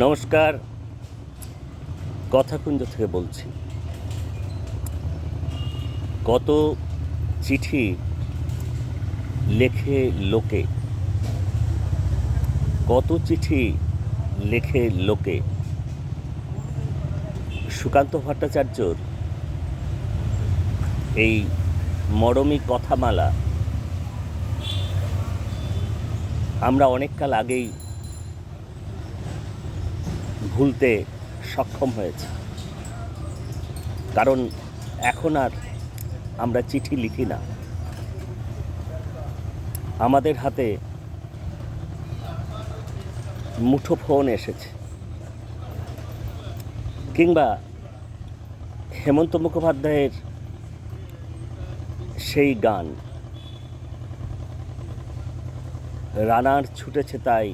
নমস্কার। কথাকুঞ্জ থেকে বলছি। কত চিঠি লেখে লোকে? কত চিঠি লেখে লোকে? সুকান্ত ভট্টাচার্যর এই মরমী কথামালা আমরা অনেককাল আগেই ভুলতে সক্ষম হয়েছে। কারণ এখন আর আমরা চিঠি লিখি না। আমাদের হাতে মুঠো ফোন এসেছে। কিংবা হেমন্ত মুখোপাধ্যায়ের সেই গান, রানার ছুটেছে তাই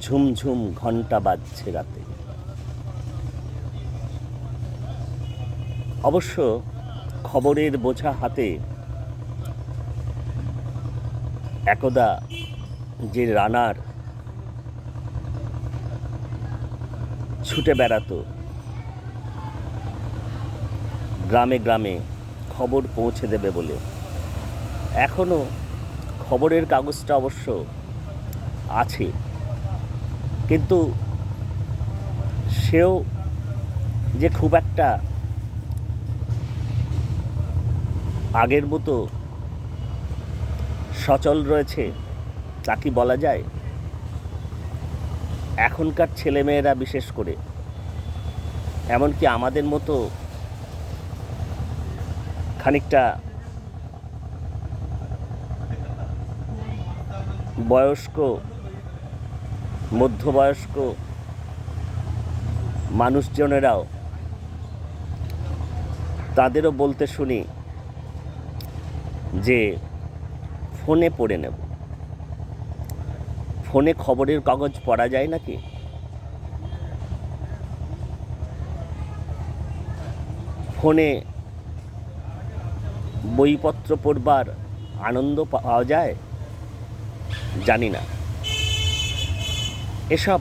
ঝুমঝুম ঘণ্টা বাজছে রাতে। অবশ্য খবরের বোঝা হাতে একদা যে রানার ছুটে বেড়াতো, গ্রামে গ্রামে খবর পৌঁছে দেবে বলে। এখনও খবরের কাগজটা অবশ্য আছে। কিন্তু সেও যে খুব একটা আগের মতো সচল রয়েছে, তা কি বলা যায়? এখনকার ছেলেমেয়েরা বিশেষ করে। এমনকি আমাদের মতো খানিকটা বয়স্ক মধ্যবয়স্ক মানুষজনেরাও তাদেরও বলতে শুনি যে ফোনে পড়ে নেব। ফোনে খবরের কাগজ পড়া যায় নাকি? ফোনে বইপত্র পড়বার আনন্দ পাওয়া যায়? জানি না। এসব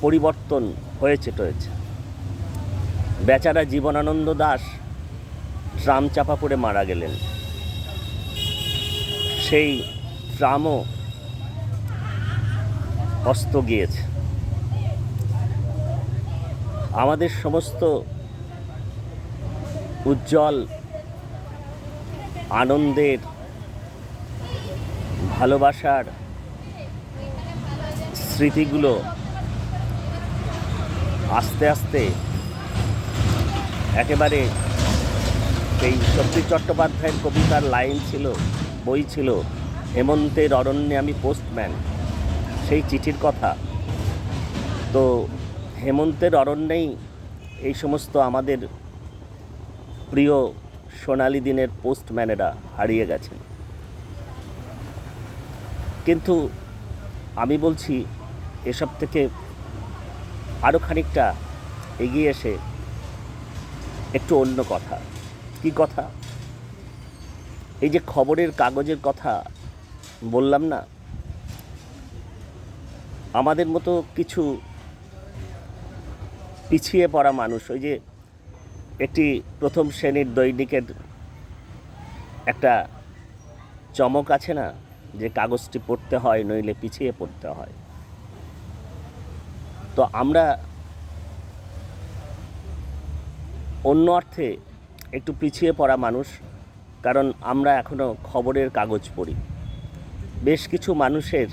পরিবর্তন হয়েছে টয়েছে। বেচারা জীবনানন্দ দাস ট্রাম চাপা পড়ে মারা গেলেন। সেই ট্রামও অস্ত গিয়েছে। আমাদের সমস্ত উজ্জ্বল আনন্দের, ভালোবাসার স্মৃতিগুলো আস্তে আস্তে একেবারে এই সত্যি চট্টোপাধ্যায়ের কবিতার লাইন ছিল, বই ছিল, হেমন্তের অরণ্যে আমি পোস্টম্যান সেই চিঠির কথা। তো হেমন্তের অরণ্যেই এই সমস্ত আমাদের প্রিয় সোনালি দিনের পোস্টম্যানেরা হারিয়ে গেছেন। কিন্তু আমি বলছি এসব থেকে আরও খানিকটা এগিয়ে এসে একটু অন্য কথা। কি কথা? এই যে খবরের কাগজের কথা বললাম না? আমাদের মতো কিছু পিছিয়ে পড়া মানুষ, ওই যে একটি প্রথম শ্রেণির দৈনিকের একটা চমক আছে না? যে কাগজটি পড়তে হয়, নইলে পিছিয়ে পড়তে হয়। তো আমরা অন্য অর্থে একটু পিছিয়ে পড়া মানুষ, কারণ আমরা এখনও খবরের কাগজ পড়ি। বেশ কিছু মানুষের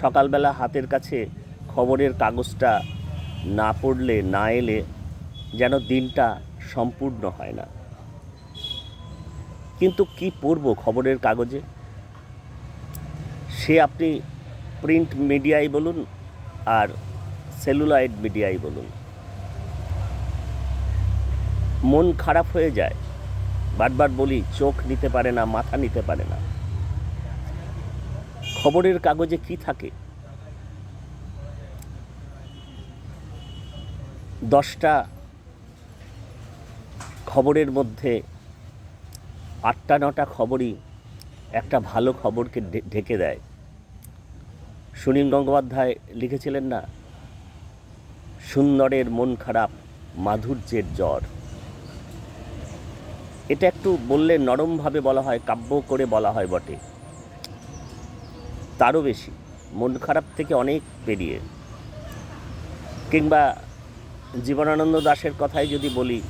সকালবেলা হাতের কাছে খবরের কাগজটা না পড়লে, না এলে যেন দিনটা সম্পূর্ণ হয় না। কিন্তু কি পড়ব খবরের কাগজে? সে আপনি প্রিন্ট মিডিয়ায় বলুন আর সেলুলয়েড মিডিয়ায় বলুন। মন খারাপ হয়ে যায়। বারবার বলি, চোখ নিতে পারে না, মাথা নিতে পারে না। খবরের কাগজে কি থাকে? দশটা খবরের মধ্যে আটটা, নটা খবরই একটা ভালো খবরকে ঢেকে দেয়। সুনীল গঙ্গোপাধ্যায় লিখেছিলেন না সুন্দরের মন খারাপ, মাধুর্যের জ্বর। এটা একটু বললে নরমভাবে বলা হয়, কাব্য করে বলা হয় বটে। তারও বেশি, মন খারাপ থেকে অনেক পেরিয়ে। কিংবা জীবনানন্দ দাশের কথাই যদি বলি,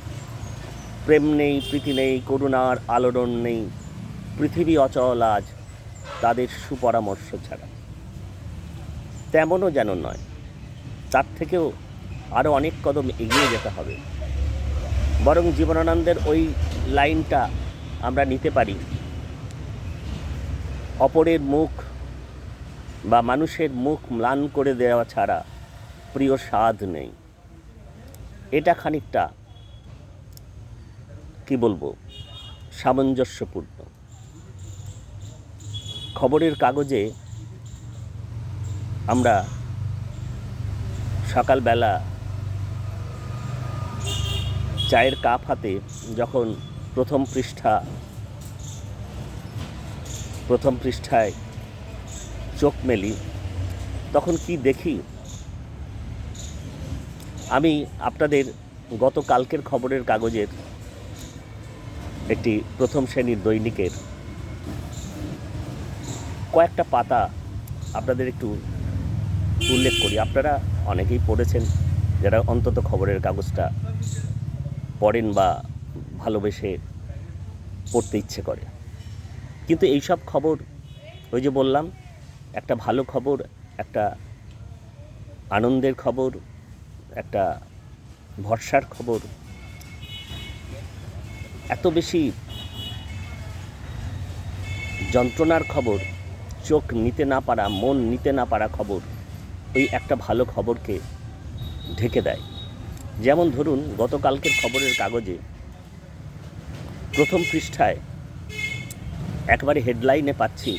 প্রেম নেই, প্রীতি নেই, করুণার আলোড়ন নেই, পৃথিবী অচল আজ, তাদের সুপরামর্শ ছাড়া। তেমনও যেন নয়, তার থেকেও আরও অনেক কদম এগিয়ে যেতে হবে। বরং জীবনানন্দের ওই লাইনটা আমরা নিতে পারি। অপরের মুখ বা মানুষের মুখ ম্লান করে দেওয়া ছাড়া প্রিয় স্বাদ নেই। এটা খানিকটা, কি বলব, সামঞ্জস্যপূর্ণ। খবরের কাগজে আমরা সকালবেলা চায়ের কাপ হাতে যখন প্রথম পৃষ্ঠা, প্রথম পৃষ্ঠায় চোখ মেলি, তখন কি দেখি? আমি আপনাদের গত কালকের খবরের কাগজের একটি প্রথম শ্রেণির দৈনিকের কয়েকটা পাতা আপনাদের একটু উল্লেখ করি। আপনারা অনেকেই পড়েছেন যারা অন্তত খবরের কাগজটা পড়েন বা ভালোবেসে পড়তে ইচ্ছে করে। কিন্তু এই সব খবর, ওই যে বললাম, একটা ভালো খবর, একটা আনন্দের খবর, একটা ভরসার খবর, এত বেশি যন্ত্রণার খবর, চোখ নিতে না পারা, মন নিতে না পারা খবর, ওই একটা ভালো খবরকে ঢেকে দেয়। যেমন ধরুন, গতকালকের খবরের কাগজে প্রথম পৃষ্ঠায় একবারে হেডলাইনে পাচ্ছি,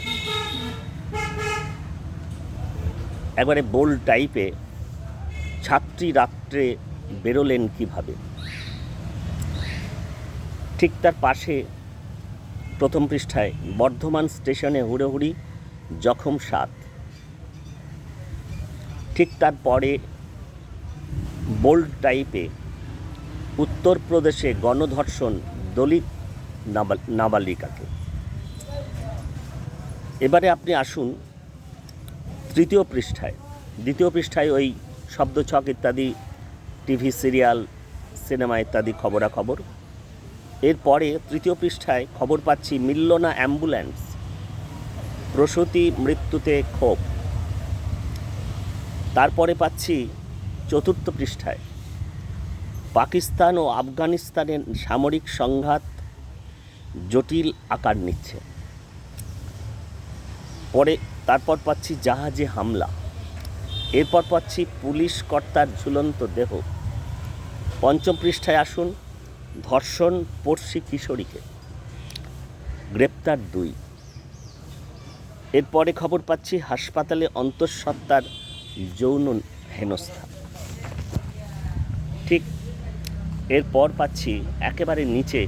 একবারে বোল্ড টাইপে, ছাত্রী রাত্রে বেরোলেন কীভাবে? ঠিক তার পাশে প্রথম পৃষ্ঠায়, বর্ধমান স্টেশনে হুড়োহুড়ি, জখম সাত। ঠিক তারপরে বোল্ড টাইপে উত্তরপ্রদেশে গণধর্ষণ দলিত নাবা- নাবালিকাকে। এবারে আপনি আসুন তৃতীয় পৃষ্ঠায়। দ্বিতীয় পৃষ্ঠায় ওই শব্দছক ইত্যাদি, টিভি সিরিয়াল, সিনেমা ইত্যাদি খবরাখবর। এরপরে তৃতীয় পৃষ্ঠায় খবর পাচ্ছি মিলল না অ্যাম্বুলেন্স, প্রসূতি মৃত্যুতে ক্ষোভ। তারপরে পাচ্ছি চতুর্থ পৃষ্ঠায়। পাকিস্তান ও আফগানিস্তানের সামরিক সংঘাত জটিল আকার নিচ্ছে। পরে তারপর পাচ্ছি জাহাজে হামলা। এরপর পাচ্ছি পুলিশ কর্তার ঝুলন্ত দেহ। পঞ্চম পৃষ্ঠায় আসুন, ধর্ষণ পড়শি কিশোরীকে। গ্রেপ্তার দুই। এরপরে খবর পাচ্ছি হাসপাতালে অন্তঃসত্ত্বার যৌন হেনস্থা ঠিক এরপর পাচ্ছি একেবারে নিচে